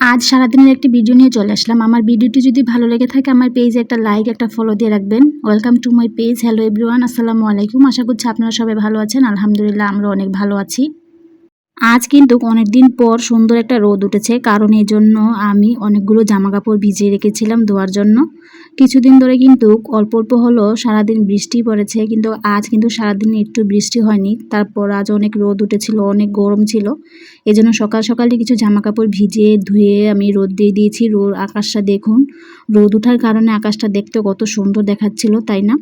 আজ সারাদিনের একটি ভিডিও নিয়ে চলে আসলাম। আমার ভিডিওটি যদি ভালো লেগে থাকে, আমার পেজে একটা লাইক একটা ফলো দিয়ে রাখবেন। Welcome to my page hello everyone আসসালামু আলাইকুম। আশা করছি আপনারা সবাই ভালো আছেন। আলহামদুলিল্লাহ, আমরা অনেক ভালো আছি। আজ কিন্তু অনেক দিন পর সুন্দর একটা রোদ উঠেছে, কারণ এই জন্য আমি অনেকগুলো জামা কাপড় ভিজিয়ে রেখেছিলাম ধোয়ার জন্য। কিছুদিন ধরে কিন্তু অল্প অল্প হলো সারাদিন বৃষ্টি পড়েছে, কিন্তু আজ কিন্তু সারাদিন একটু বৃষ্টি হয়নি। তারপর আজ অনেক রোদ উঠেছিল, অনেক গরম ছিল। এই জন্য সকাল সকালে কিছু জামা কাপড় ভিজিয়ে ধুয়ে আমি রোদ দিয়ে দিয়েছি। রোদ, আকাশটা দেখুন। রোদ ওঠার কারণে আকাশটা দেখতে কত সুন্দর দেখাচ্ছিল, তাই না?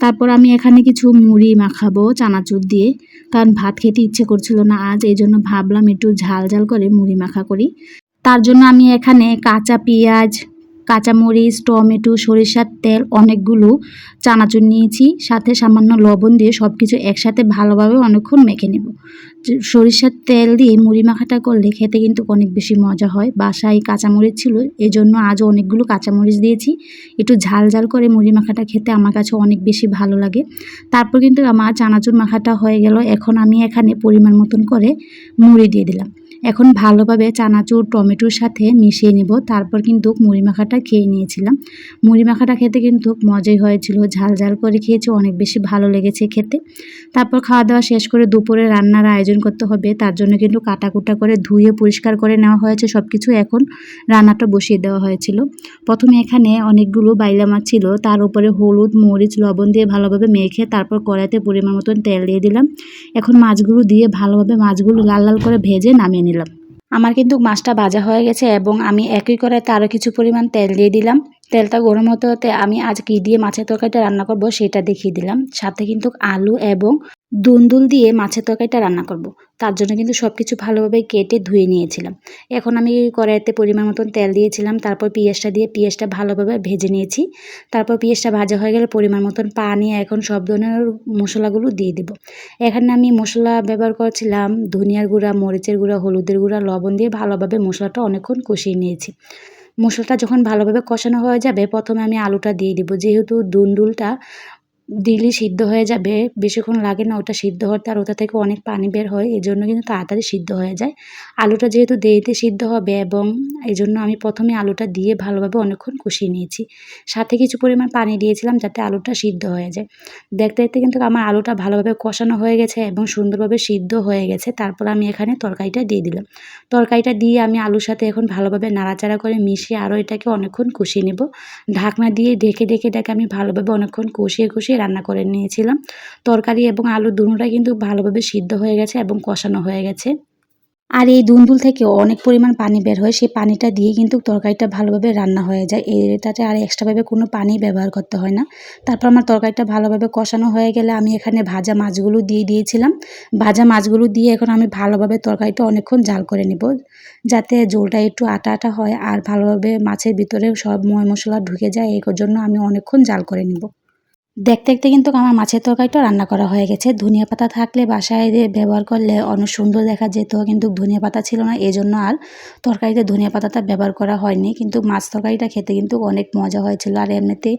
তারপর আমি এখানে কিছু মুড়ি মাখাবো, চানাচুর দিয়ে। কারণ ভাত খেতে ইচ্ছে করছিল না আজ, এই জন্য ভাবলাম একটু ঝাল ঝাল করে মুড়ি মাখা করি। তার জন্য আমি এখানে কাঁচা পেঁয়াজ, কাঁচামরিচ, টমেটো, সরিষার তেল অনেকগুলো চানাচুর নিয়েছি। সাথে সামান্য লবণ দিয়ে সব কিছু একসাথে ভালোভাবে অনেকক্ষণ মেখে নেব। সরিষার তেল দিয়ে মুড়ি মাখাটা করলে খেতে কিন্তু অনেক বেশি মজা হয়। বাসায় কাঁচামরিচ ছিল এই জন্য আজও অনেকগুলো কাঁচামরিচ দিয়েছি। একটু ঝাল ঝাল করে মুড়ি মাখাটা খেতে আমার কাছে অনেক বেশি ভালো লাগে। তারপর কিন্তু আমার চানাচুর মাখাটা হয়ে গেল। এখন আমি এখানে পরিমাণ মতন করে মুড়ি দিয়ে দিলাম। এখন ভালোভাবে চানাচুর, টমেটোর সাথে মিশিয়ে নিব। তারপর কিন্তু মুড়ি মাখাটা খেয়ে নিয়েছিলাম। মুড়ি মাখাটা খেতে কিন্তু মজাই হয়েছিল। ঝাল ঝাল করে খেয়েছি, অনেক বেশি ভালো লেগেছে খেতে। তারপর খাওয়া দাওয়া শেষ করে দুপুরে রান্নার আয়োজন করতে হবে। তার জন্য কিন্তু কাটাকুটা করে ধুয়ে পরিষ্কার করে নেওয়া হয়েছে। সব কিছু এখন রান্নাটা বসিয়ে দেওয়া হয়েছিল। প্রথমে এখানে অনেকগুলো বাইলা মাছ ছিল। তার উপরে হলুদ, মরিচ, লবণ দিয়ে ভালোভাবে মেখে তারপর কড়াইতে পরিমাণ মতন তেল দিয়ে দিলাম। এখন মাছগুলো দিয়ে ভালোভাবে মাছগুলো লাল লাল করে ভেজে নামিয়ে নিলাম। আমার কিন্তু মাছটা ভাজা হয়ে গেছে এবং আমি একই কড়াইতে আরও কিছু পরিমাণ তেল দিয়ে দিলাম। তেলটা গরম হতে হতে আমি আজ কী দিয়ে মাছের তরকারিটা রান্না করব সেটা দেখিয়ে দিলাম। সাথে কিন্তু আলু এবং দুন্দুল দিয়ে মাছের তরকারিটা রান্না করব। তার জন্য কিন্তু সব কিছু ভালোভাবে কেটে ধুয়ে নিয়েছিলাম। এখন আমি কড়াইতে পরিমাণ মতন তেল দিয়েছিলাম, তারপর পেঁয়াজটা দিয়ে পেঁয়াজটা ভালোভাবে ভেজে নিয়েছি। তারপর পেঁয়াজটা ভাজা হয়ে গেলে পরিমাণ মতন পানি এখন সব ধরনের মশলাগুলো দিয়ে দেব। এখানে আমি মশলা ব্যবহার করেছিলাম ধনিয়ার গুঁড়া, মরিচের গুঁড়া, হলুদের গুঁড়া, লবণ দিয়ে ভালোভাবে মশলাটা অনেকক্ষণ কষিয়ে নিয়েছি। মশলাটা যখন ভালোভাবে কষানো হয়ে যাবে প্রথমে আমি আলুটা দিয়ে দিব। যেহেতু দুন্দুলটা দিলে সিদ্ধ হয়ে যাবে, বেশিক্ষণ লাগে না, ওটা সিদ্ধ হতে আর ওটা থেকে অনেক পানি বের হয় এই জন্য কিন্তু তাড়াতাড়ি সিদ্ধ হয়ে যায়। আলুটা যেহেতু দেরিতে সিদ্ধ হবে এবং এই জন্য আমি প্রথমে আলুটা দিয়ে ভালোভাবে অনেকক্ষণ কষিয়ে নিয়েছি। সাথে কিছু পরিমাণ পানি দিয়েছিলাম যাতে আলুটা সিদ্ধ হয়ে যায়। দেখতে দেখতে কিন্তু আমার আলুটা ভালোভাবে কষানো হয়ে গেছে এবং সুন্দরভাবে সিদ্ধ হয়ে গেছে। তারপর আমি এখানে তরকারিটা দিয়ে দিলাম। তরকারিটা দিয়ে আমি আলুর সাথে এখন ভালোভাবে নাড়াচাড়া করে মিশিয়ে আরও এটাকে অনেকক্ষণ কষিয়ে নেব। ঢাকনা দিয়ে ঢেকে ঢেকে এটাকে আমি ভালোভাবে অনেকক্ষণ কষিয়ে কষিয়ে রান্না করে নিয়েছিলাম। তরকারি এবং আলু দুটোটাই কিন্তু ভালোভাবে সিদ্ধ হয়ে গেছে এবং কষানো হয়ে গেছে। আর এই দুন্দুল থেকে অনেক পরিমাণ পানি বের হয়, সেই পানিটা দিয়ে কিন্তু তরকারিটা ভালোভাবে রান্না হয়ে যায়। এটাতে আর এক্সট্রাভাবে কোনো পানি ব্যবহার করতে হয় না। তারপর আমার তরকারিটা ভালোভাবে কষানো হয়ে গেলে আমি এখানে ভাজা মাছগুলো দিয়ে দিয়েছিলাম। ভাজা মাছগুলো দিয়ে এখন আমি ভালোভাবে তরকারিটা অনেকক্ষণ জাল করে নেব, যাতে জোলটা একটু আটা আটা হয় আর ভালোভাবে মাছের ভিতরে সব ময় মশলা ঢুকে যায়। এই জন্য আমি অনেকক্ষণ জাল করে নেব। দেখতে দেখতে কিন্তু আমার মাছের তরকারিটা রান্না করা হয়ে গেছে। ধনিয়া পাতা থাকলে বাসায় ব্যবহার করলে অনেক সুন্দর দেখা যেত কিন্তু ধনিয়া পাতা ছিল না এই জন্য আর তরকারিতে ধনিয়া পাতাটা ব্যবহার করা হয়নি। কিন্তু মাছ তরকারিটা খেতে কিন্তু অনেক মজা হয়েছিল। আর এমনিতে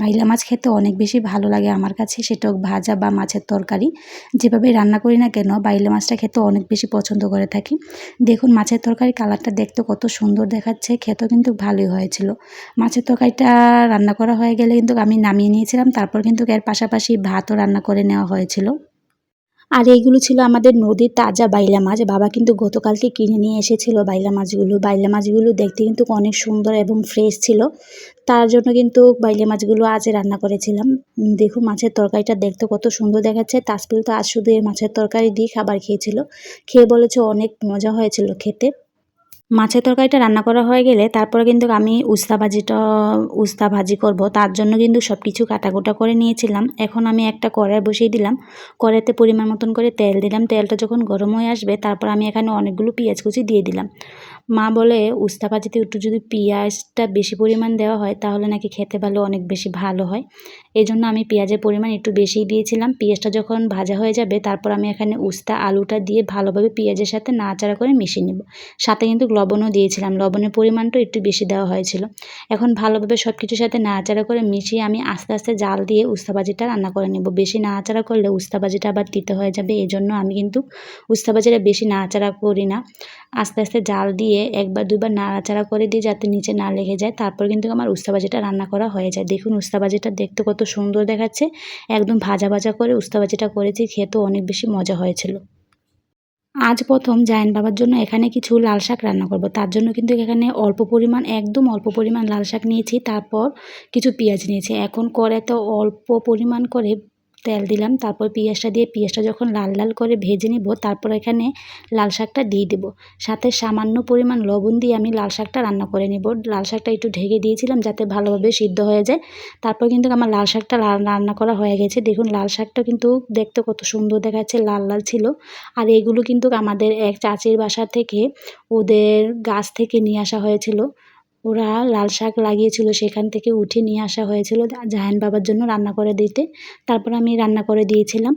বাইলা মাছ খেতে অনেক বেশি ভালো লাগে আমার কাছে। সেটা ভাজা বা মাছের তরকারি, যেভাবে রান্না করি না কেন বাইলা মাছটা খেতে অনেক বেশি পছন্দ করে থাকি। দেখুন মাছের তরকারি কালারটা দেখতে কত সুন্দর দেখাচ্ছে, খেতেও কিন্তু ভালোই হয়েছিল। মাছের তরকারিটা রান্না করা হয়ে গেলে কিন্তু আমি নামিয়ে নিয়েছিলাম, তারপর কিন্তু এর পাশাপাশি ভাতও রান্না করে নেওয়া হয়েছিল। আর এইগুলো ছিল আমাদের নদীর তাজা বাইলা মাছ। বাবা কিন্তু গতকালকে কিনে নিয়ে এসেছিল বাইলা মাছগুলো। বাইলা মাছগুলো দেখতে কিন্তু অনেক সুন্দর এবং ফ্রেশ ছিল। তার জন্য কিন্তু বাইলা মাছগুলো আজ রান্না করেছিলাম। দেখুন মাছের তরকারিটা দেখতে কত সুন্দর দেখাচ্ছে। তাসপিল তো আজ শুধু এই মাছের তরকারি দিয়ে খাবার খেয়েছিল। খেয়ে বলেছে অনেক মজা হয়েছিল খেতে। মাছের তরকারিটা রান্না করা হয়ে গেলে তারপরে কিন্তু আমি উস্তা ভাজিটা, উস্তা ভাজি করব। তার জন্য কিন্তু সব কিছু কাটাকুটা করে নিয়েছিলাম। এখন আমি একটা কড়াই বসিয়ে দিলাম। কড়াইতে পরিমাণ মতন করে তেল দিলাম। তেলটা যখন গরম হয়ে আসবে, তারপর আমি এখানে অনেকগুলো পেঁয়াজ কুচি দিয়ে দিলাম। মা বলে, উস্তা ভাজিতে একটু যদি পেঁয়াজটা বেশি পরিমাণ দেওয়া হয়, তাহলে নাকি খেতে ভালো, অনেক বেশি ভালো হয়। এই জন্য আমি পেঁয়াজের পরিমাণ একটু বেশিই দিয়েছিলাম। পেঁয়াজটা যখন ভাজা হয়ে যাবে, তারপর আমি এখানে উস্তা আলুটা দিয়ে ভালোভাবে পেঁয়াজের সাথে নাড়াচাড়া করে মিশিয়ে নেব। সাথে কিন্তু লবণও দিয়েছিলাম। লবণের পরিমাণটা একটু বেশি দেওয়া হয়েছিল। এখন ভালোভাবে সব কিছুর সাথে নাড়াচাড়া করে মিশিয়ে আমি আস্তে আস্তে জাল দিয়ে উস্তা ভাজিটা রান্না করে নেব। বেশি নাড়াচাড়া করলে উস্তা ভাজিটা আবার তিতে হয়ে যাবে। এই জন্য আমি কিন্তু উস্তা ভাজিটা বেশি নাড়াচাড়া করি না। আস্তে আস্তে জাল দিয়ে একবার দুবার নাড়াচাড়া করে দিয়ে যাতে নিচে না লেগে যায়। তারপর কিন্তু আমার উস্তা ভাজিটা রান্না করা হয়ে যায়। দেখুন, উস্তা ভাজিটা দেখতে কত সুন্দর দেখাচ্ছে। একদম ভাজা ভাজা করে উস্তা ভাজিটা করেছি খেতেও অনেক বেশি মজা হয়েছিল। আজ প্রথম জায়ন বাবার জন্য এখানে কিছু লাল শাক রান্না করব। তার জন্য কিন্তু এখানে অল্প পরিমাণ, একদম অল্প পরিমাণ লাল শাক নিয়েছি। তারপর কিছু পেঁয়াজ নিয়েছি। এখন করে তো অল্প পরিমাণ করে তেল দিলাম, তারপর পেঁয়াজটা দিয়ে পেঁয়াজটা যখন লাল লাল করে ভেজে নিব, তারপর এখানে লাল শাকটা দিয়ে দেব। সাথে সামান্য পরিমাণ লবণ দিয়ে আমি লাল শাকটা রান্না করে নেব। লাল শাকটা একটু ঢেকে দিয়েছিলাম যাতে ভালোভাবে সিদ্ধ হয়ে যায়। তারপর কিন্তু আমার লাল শাকটা রান্না করা হয়ে গেছে। দেখুন, লাল শাকটা কিন্তু দেখতে কত সুন্দর দেখাচ্ছে, লাল লাল ছিল। আর এগুলো কিন্তু আমাদের এক চাচির বাসা থেকে ওদের গাছ থেকে নিয়ে আসা হয়েছিল। ওরা লাল শাক লাগিয়েছিল, সেখান থেকে উঠে নিয়ে আসা হয়েছিল জাহান বাবার জন্য রান্না করে দিতে। তারপর আমি রান্না করে দিয়েছিলাম।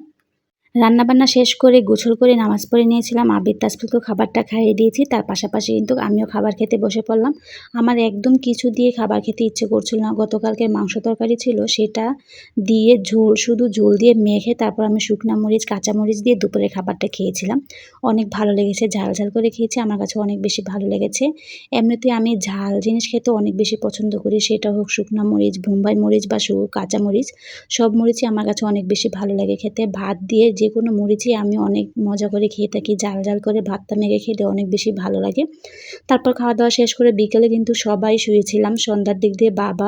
রান্নাবান্না শেষ করে গোছল করে নামাজ পড়ে নিয়েছিলাম, আবির তাসফিলকে খাবারটা খাইয়ে দিয়েছি, তার পাশাপাশি কিন্তু আমিও খাবার খেতে বসে পড়লাম। আমার একদম কিছু দিয়ে খাবার খেতে ইচ্ছে করছিল না, গতকালকে মাংস তরকারি ছিল, সেটা দিয়ে ঝোল, শুধু ঝোল দিয়ে মেখে তারপর আমি শুকনা মরিচ, কাঁচা মরিচ দিয়ে দুপুরে খাবারটা খেয়েছিলাম। অনেক ভালো লেগেছে, ঝাল ঝাল করে খেয়েছি, আমার কাছে অনেক বেশি ভালো লেগেছে। এমনিতে আমি ঝাল জিনিস খেতে অনেক বেশি পছন্দ করি, সেটা হোক শুকনা মরিচ, বোম্বাই মরিচ বা কাঁচা মরিচ, সব মরিচই আমার কাছে অনেক বেশি ভালো লাগে খেতে। ভাত দিয়ে যে কোনো মরিচই আমি অনেক মজা করে খেয়ে থাকি, জাল জাল করে ভাতটা মেখে খেতে অনেক বেশি ভালো লাগে। তারপর খাওয়া দাওয়া শেষ করে বিকেলে কিন্তু সবাই শুয়েছিলাম, সন্ধ্যার দিক দিয়ে বাবা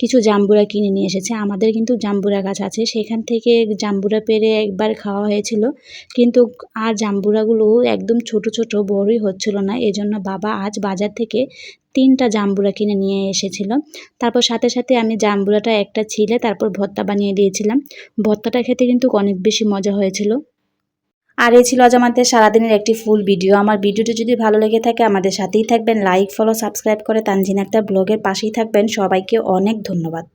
কিছু জাম্বুরা কিনে নিয়ে এসেছে, আমাদের কিন্তু জাম্বুরা গাছ আছে, সেখান থেকে জাম্বুরা পেরে একবার খাওয়া হয়েছিল, কিন্তু আর জাম্বুরাগুলো একদম ছোট ছোট, বড়ই হচ্ছিল না, এজন্য বাবা আজ বাজার থেকে তিনটা জাম্বুরা কিনে নিয়ে এসেছিল। তারপর সাথে সাথে আমি জাম্বুরাটা একটা ছিলে তারপর ভর্তা বানিয়ে দিয়েছিলাম। ভর্তাটা খেতে কিন্তু অনেক বেশি মজা হয়েছিল। আর এই ছিল আজ আমাদের সারাদিনের একটি ফুল ভিডিও আমার ভিডিওটি যদি ভালো লেগে থাকে, আমাদের সাথেই থাকবেন। লাইক ফলো সাবস্ক্রাইব করে তানজিন একটা ব্লগের পাশেই থাকবেন। সবাইকে অনেক ধন্যবাদ।